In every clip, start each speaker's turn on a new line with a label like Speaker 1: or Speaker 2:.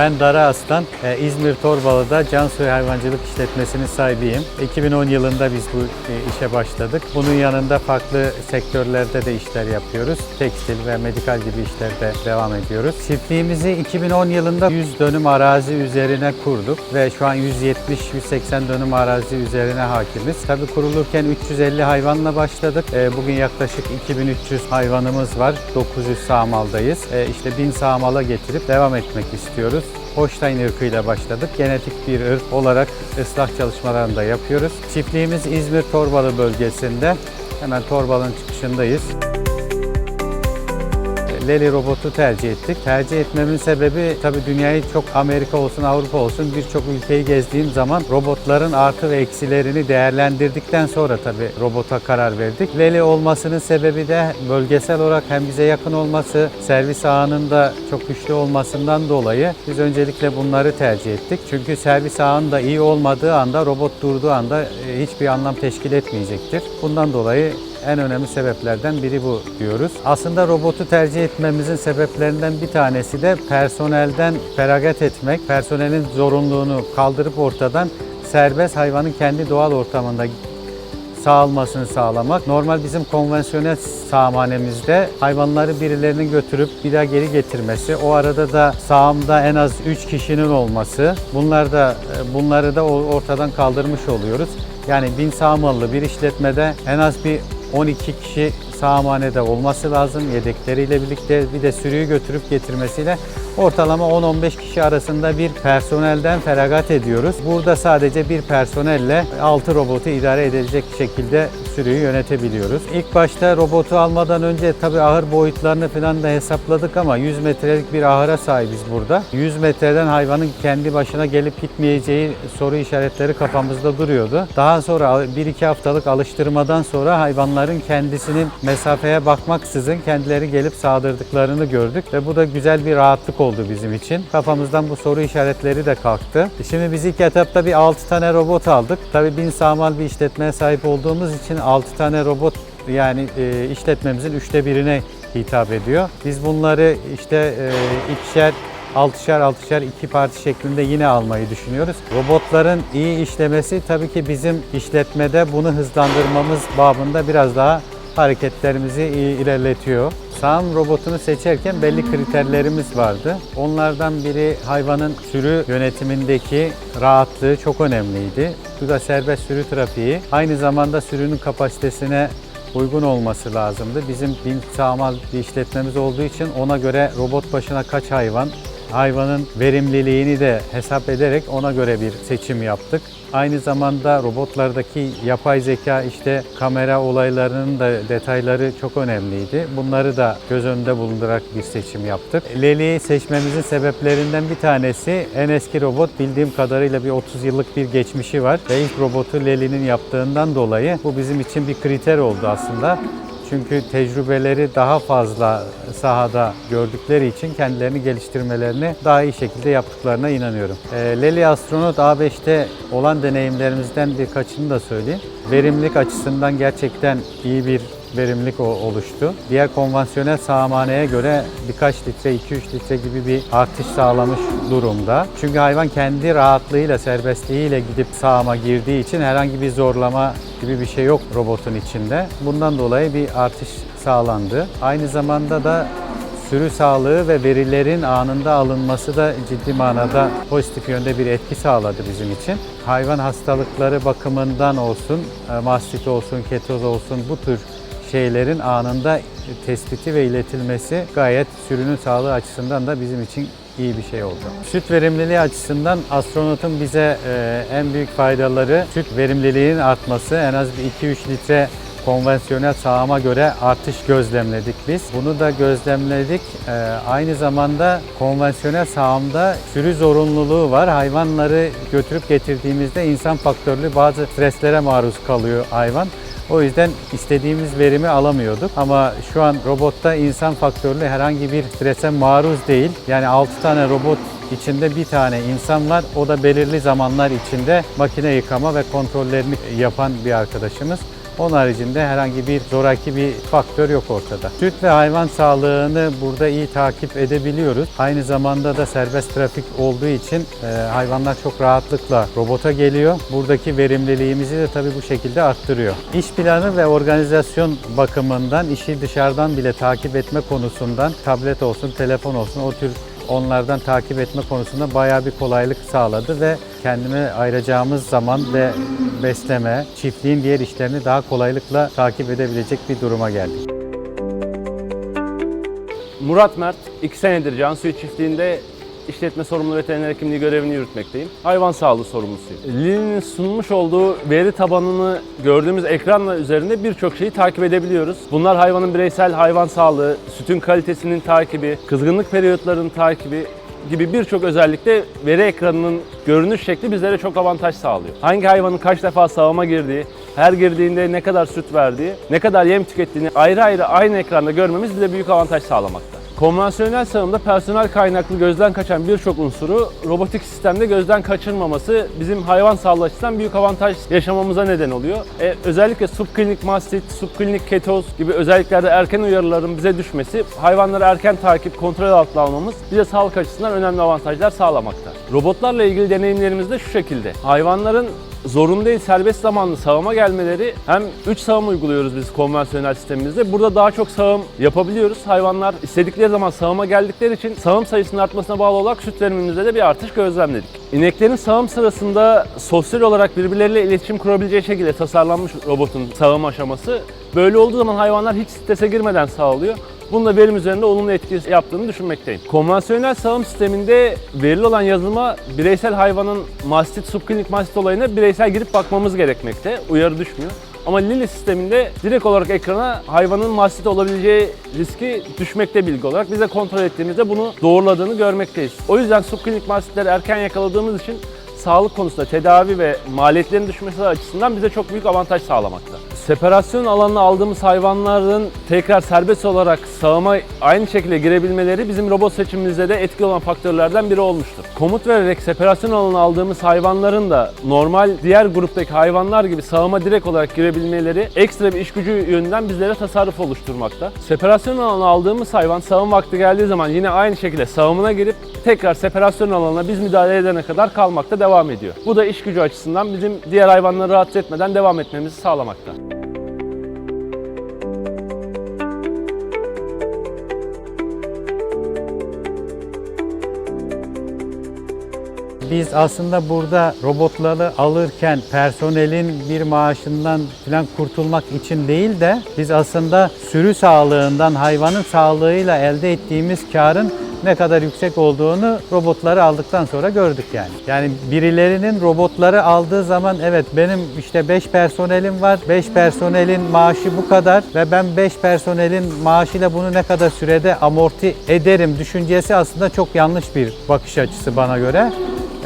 Speaker 1: Ben Dara Aslan, e, İzmir Torbalı'da Cansoy Hayvancılık İşletmesi'nin sahibiyim. 2010 yılında biz bu e, işe başladık. Bunun yanında farklı sektörlerde de işler yapıyoruz. Tekstil ve medikal gibi işlerde devam ediyoruz. Çiftliğimizi 2010 yılında 100 dönüm arazi üzerine kurduk ve şu an 170-180 dönüm arazi üzerine hakimiz. Tabii kurulurken 350 hayvanla başladık. E, Bugün yaklaşık 2300 hayvanımız var. 900 sağmaldayız. İşte 1000 sağmala getirip devam etmek istiyoruz. Holstein ırkıyla başladık. Genetik bir ırk olarak ıslah çalışmalarını da yapıyoruz. Çiftliğimiz İzmir Torbalı bölgesinde. Hemen Torbalı'nın çıkışındayız. Leli robotu tercih ettik. Tercih etmemin sebebi tabii dünyayı çok Amerika olsun Avrupa olsun birçok ülkeyi gezdiğim zaman robotların artı ve eksilerini değerlendirdikten sonra tabii robota karar verdik. Leli olmasının sebebi de bölgesel olarak hem bize yakın olması, servis ağının çok güçlü olmasından dolayı biz öncelikle bunları tercih ettik. Çünkü servis ağının da iyi olmadığı anda robot durduğu anda e, hiçbir anlam teşkil etmeyecektir. Bundan dolayı en önemli sebeplerden biri bu diyoruz. Aslında robotu tercih etmemizin sebeplerinden bir tanesi de personelden feragat etmek, personelin zorunluluğunu kaldırıp ortadan serbest hayvanın kendi doğal ortamında sağalmasını sağlamak. Normal bizim konvansiyonel sağmanemizde hayvanları birilerinin götürüp bir daha geri getirmesi. O arada da sağımda en az 3 kişinin olması. Bunlar da bunları da ortadan kaldırmış oluyoruz. Yani bin sağmalı bir işletmede en az bir 12 kişi sağmanede olması lazım yedekleriyle birlikte bir de sürüyü götürüp getirmesiyle ortalama 10-15 kişi arasında bir personelden feragat ediyoruz. Burada sadece bir personelle 6 robotu idare edilecek şekilde sürüyü yönetebiliyoruz. İlk başta robotu almadan önce tabii ahır boyutlarını falan da hesapladık ama 100 metrelik bir ahıra sahibiz burada. 100 metreden hayvanın kendi başına gelip gitmeyeceği soru işaretleri kafamızda duruyordu. Daha sonra 1-2 haftalık alıştırmadan sonra hayvanların kendisinin mesafeye bakmaksızın kendileri gelip sağdırdıklarını gördük ve bu da güzel bir rahatlık oldu bizim için. Kafamızdan bu soru işaretleri de kalktı. Şimdi biz ilk etapta bir 6 tane robot aldık. Tabii bin sağmal bir işletmeye sahip olduğumuz için 6 tane robot yani e, işletmemizin üçte birine hitap ediyor. Biz bunları işte e, ikişer altışar altışar iki parti şeklinde yine almayı düşünüyoruz. Robotların iyi işlemesi tabii ki bizim işletmede bunu hızlandırmamız babında biraz daha hareketlerimizi ilerletiyor. Sağım robotunu seçerken belli kriterlerimiz vardı. Onlardan biri hayvanın sürü yönetimindeki rahatlığı çok önemliydi. Bu da serbest sürü trafiği. Aynı zamanda sürünün kapasitesine uygun olması lazımdı. Bizim bin sağmal bir işletmemiz olduğu için ona göre robot başına kaç hayvan, hayvanın verimliliğini de hesap ederek ona göre bir seçim yaptık. Aynı zamanda robotlardaki yapay zeka işte kamera olaylarının da detayları çok önemliydi. Bunları da göz önünde bulundurarak bir seçim yaptık. Leli'yi seçmemizin sebeplerinden bir tanesi en eski robot bildiğim kadarıyla bir 30 yıllık bir geçmişi var. Ve ilk robotu Leli'nin yaptığından dolayı bu bizim için bir kriter oldu aslında. Çünkü tecrübeleri daha fazla sahada gördükleri için kendilerini geliştirmelerini daha iyi şekilde yaptıklarına inanıyorum. E, Lely Astronot A5'te olan deneyimlerimizden birkaçını da söyleyeyim. Verimlilik açısından gerçekten iyi bir verimlilik oluştu. Diğer konvansiyonel sağmaneye göre birkaç litre, 2-3 litre gibi bir artış sağlamış durumda. Çünkü hayvan kendi rahatlığıyla, serbestliğiyle gidip sağıma girdiği için herhangi bir zorlama gibi bir şey yok robotun içinde. Bundan dolayı bir artış sağlandı. Aynı zamanda da sürü sağlığı ve verilerin anında alınması da ciddi manada pozitif yönde bir etki sağladı bizim için. Hayvan hastalıkları bakımından olsun, mastit olsun, ketoz olsun bu tür şeylerin anında tespiti ve iletilmesi gayet sürünün sağlığı açısından da bizim için iyi bir şey oldu. Süt verimliliği açısından astronotun bize e, en büyük faydaları süt verimliliğinin artması. En az bir 2-3 litre konvansiyonel sağıma göre artış gözlemledik biz. Bunu da gözlemledik. Ee, aynı zamanda konvansiyonel sağımda sürü zorunluluğu var. Hayvanları götürüp getirdiğimizde insan faktörlü bazı streslere maruz kalıyor hayvan. O yüzden istediğimiz verimi alamıyorduk. Ama şu an robotta insan faktörlü herhangi bir strese maruz değil. Yani 6 tane robot içinde bir tane insan var. O da belirli zamanlar içinde makine yıkama ve kontrollerini yapan bir arkadaşımız. Onun haricinde herhangi bir zoraki bir faktör yok ortada. Süt ve hayvan sağlığını burada iyi takip edebiliyoruz. Aynı zamanda da serbest trafik olduğu için e, hayvanlar çok rahatlıkla robota geliyor. Buradaki verimliliğimizi de tabii bu şekilde arttırıyor. İş planı ve organizasyon bakımından işi dışarıdan bile takip etme konusundan tablet olsun, telefon olsun o tür onlardan takip etme konusunda bayağı bir kolaylık sağladı ve kendime ayıracağımız zaman ve besleme, çiftliğin diğer işlerini daha kolaylıkla takip edebilecek bir duruma geldik.
Speaker 2: Murat Mert, 2 senedir Cansuyu çiftliğinde işletme sorumlu veteriner hekimliği görevini yürütmekteyim. Hayvan sağlığı sorumlusuyum. Lili'nin sunmuş olduğu veri tabanını gördüğümüz ekranla üzerinde birçok şeyi takip edebiliyoruz. Bunlar hayvanın bireysel hayvan sağlığı, sütün kalitesinin takibi, kızgınlık periyotlarının takibi gibi birçok özellikle veri ekranının görünüş şekli bizlere çok avantaj sağlıyor. Hangi hayvanın kaç defa sağıma girdiği, her girdiğinde ne kadar süt verdiği, ne kadar yem tükettiğini ayrı ayrı aynı ekranda görmemiz bize büyük avantaj sağlamakta. Konvansiyonel sağımda personel kaynaklı gözden kaçan birçok unsuru robotik sistemde gözden kaçırmaması bizim hayvan sağlığı açısından büyük avantaj yaşamamıza neden oluyor. E, özellikle subklinik mastit, subklinik ketoz gibi özelliklerde erken uyarıların bize düşmesi, hayvanları erken takip, kontrol altına almamız bize sağlık açısından önemli avantajlar sağlamakta. Robotlarla ilgili deneyimlerimiz de şu şekilde. Hayvanların zorunlu değil serbest zamanlı sağıma gelmeleri hem 3 sağım uyguluyoruz biz konvansiyonel sistemimizde. Burada daha çok sağım yapabiliyoruz. Hayvanlar istedikleri zaman sağıma geldikleri için sağım sayısının artmasına bağlı olarak süt verimimizde de bir artış gözlemledik. İneklerin sağım sırasında sosyal olarak birbirleriyle iletişim kurabileceği şekilde tasarlanmış robotun sağım aşaması. Böyle olduğu zaman hayvanlar hiç strese girmeden sağlıyor. Bunun da verim üzerinde olumlu etkisi yaptığını düşünmekteyim. Konvansiyonel sağım sisteminde verili olan yazılıma bireysel hayvanın mastit, subklinik mastit olayına bireysel girip bakmamız gerekmekte. Uyarı düşmüyor. Ama Lili sisteminde direkt olarak ekrana hayvanın mastit olabileceği riski düşmekte bilgi olarak. Biz de kontrol ettiğimizde bunu doğruladığını görmekteyiz. O yüzden subklinik mastitleri erken yakaladığımız için sağlık konusunda tedavi ve maliyetlerin düşmesi açısından bize çok büyük avantaj sağlamakta. Separasyon alanına aldığımız hayvanların tekrar serbest olarak sağıma aynı şekilde girebilmeleri bizim robot seçimimizde de etkili olan faktörlerden biri olmuştur. Komut vererek separasyon alanına aldığımız hayvanların da normal diğer gruptaki hayvanlar gibi sağıma direkt olarak girebilmeleri ekstra bir iş gücü yönünden bizlere tasarruf oluşturmakta. Separasyon alanına aldığımız hayvan sağım vakti geldiği zaman yine aynı şekilde sağımına girip tekrar separasyon alanına biz müdahale edene kadar kalmakta devam ediyor. Bu da iş gücü açısından bizim diğer hayvanları rahatsız etmeden devam etmemizi sağlamakta.
Speaker 1: Biz aslında burada robotları alırken personelin bir maaşından falan kurtulmak için değil de biz aslında sürü sağlığından hayvanın sağlığıyla elde ettiğimiz karın ne kadar yüksek olduğunu robotları aldıktan sonra gördük yani. Yani birilerinin robotları aldığı zaman evet benim işte 5 personelim var. 5 personelin maaşı bu kadar ve ben 5 personelin maaşıyla bunu ne kadar sürede amorti ederim düşüncesi aslında çok yanlış bir bakış açısı bana göre.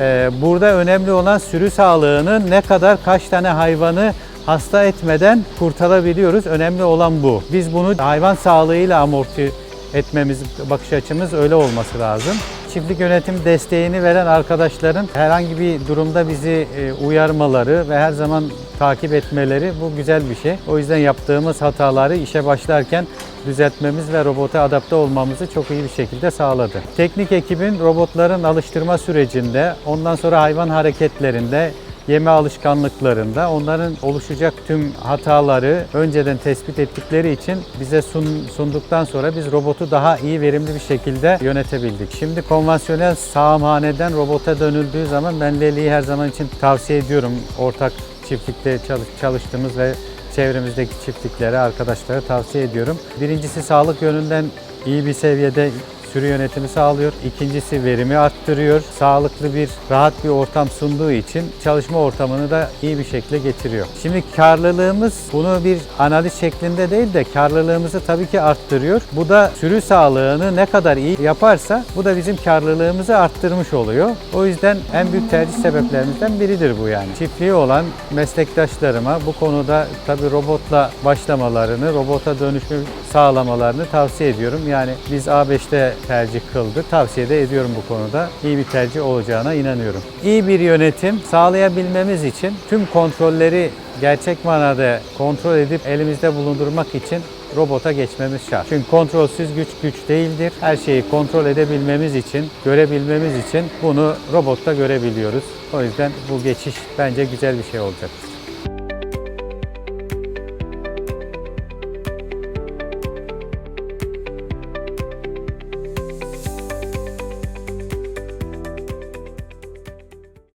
Speaker 1: Ee, Burada önemli olan sürü sağlığını ne kadar kaç tane hayvanı hasta etmeden kurtarabiliyoruz. Önemli olan bu. Biz bunu hayvan sağlığıyla amorti etmemiz, bakış açımız öyle olması lazım. Çiftlik yönetim desteğini veren arkadaşların herhangi bir durumda bizi e, uyarmaları ve her zaman takip etmeleri bu güzel bir şey. O yüzden yaptığımız hataları işe başlarken düzeltmemiz ve robota adapte olmamızı çok iyi bir şekilde sağladı. Teknik ekibin robotların alıştırma sürecinde, ondan sonra hayvan hareketlerinde, yeme alışkanlıklarında onların oluşacak tüm hataları önceden tespit ettikleri için bize sun- sunduktan sonra biz robotu daha iyi verimli bir şekilde yönetebildik. Şimdi konvansiyonel sağımhaneden robota dönüldüğü zaman ben Leli'yi her zaman için tavsiye ediyorum. Ortak çiftlikte çalış- çalıştığımız ve çevremizdeki çiftliklere, arkadaşlara tavsiye ediyorum. Birincisi sağlık yönünden iyi bir seviyede sürü yönetimi sağlıyor. İkincisi verimi arttırıyor. Sağlıklı bir, rahat bir ortam sunduğu için çalışma ortamını da iyi bir şekilde getiriyor. Şimdi karlılığımız bunu bir analiz şeklinde değil de karlılığımızı tabii ki arttırıyor. Bu da sürü sağlığını ne kadar iyi yaparsa bu da bizim karlılığımızı arttırmış oluyor. O yüzden en büyük tercih sebeplerimizden biridir bu yani. Çiftliği olan meslektaşlarıma bu konuda tabii robotla başlamalarını, robota dönüşümü sağlamalarını tavsiye ediyorum. Yani biz A5'te tercih kıldı. Tavsiye de ediyorum bu konuda. İyi bir tercih olacağına inanıyorum. İyi bir yönetim sağlayabilmemiz için tüm kontrolleri gerçek manada kontrol edip elimizde bulundurmak için robota geçmemiz şart. Çünkü kontrolsüz güç güç değildir. Her şeyi kontrol edebilmemiz için, görebilmemiz için bunu robotta görebiliyoruz. O yüzden bu geçiş bence güzel bir şey olacak.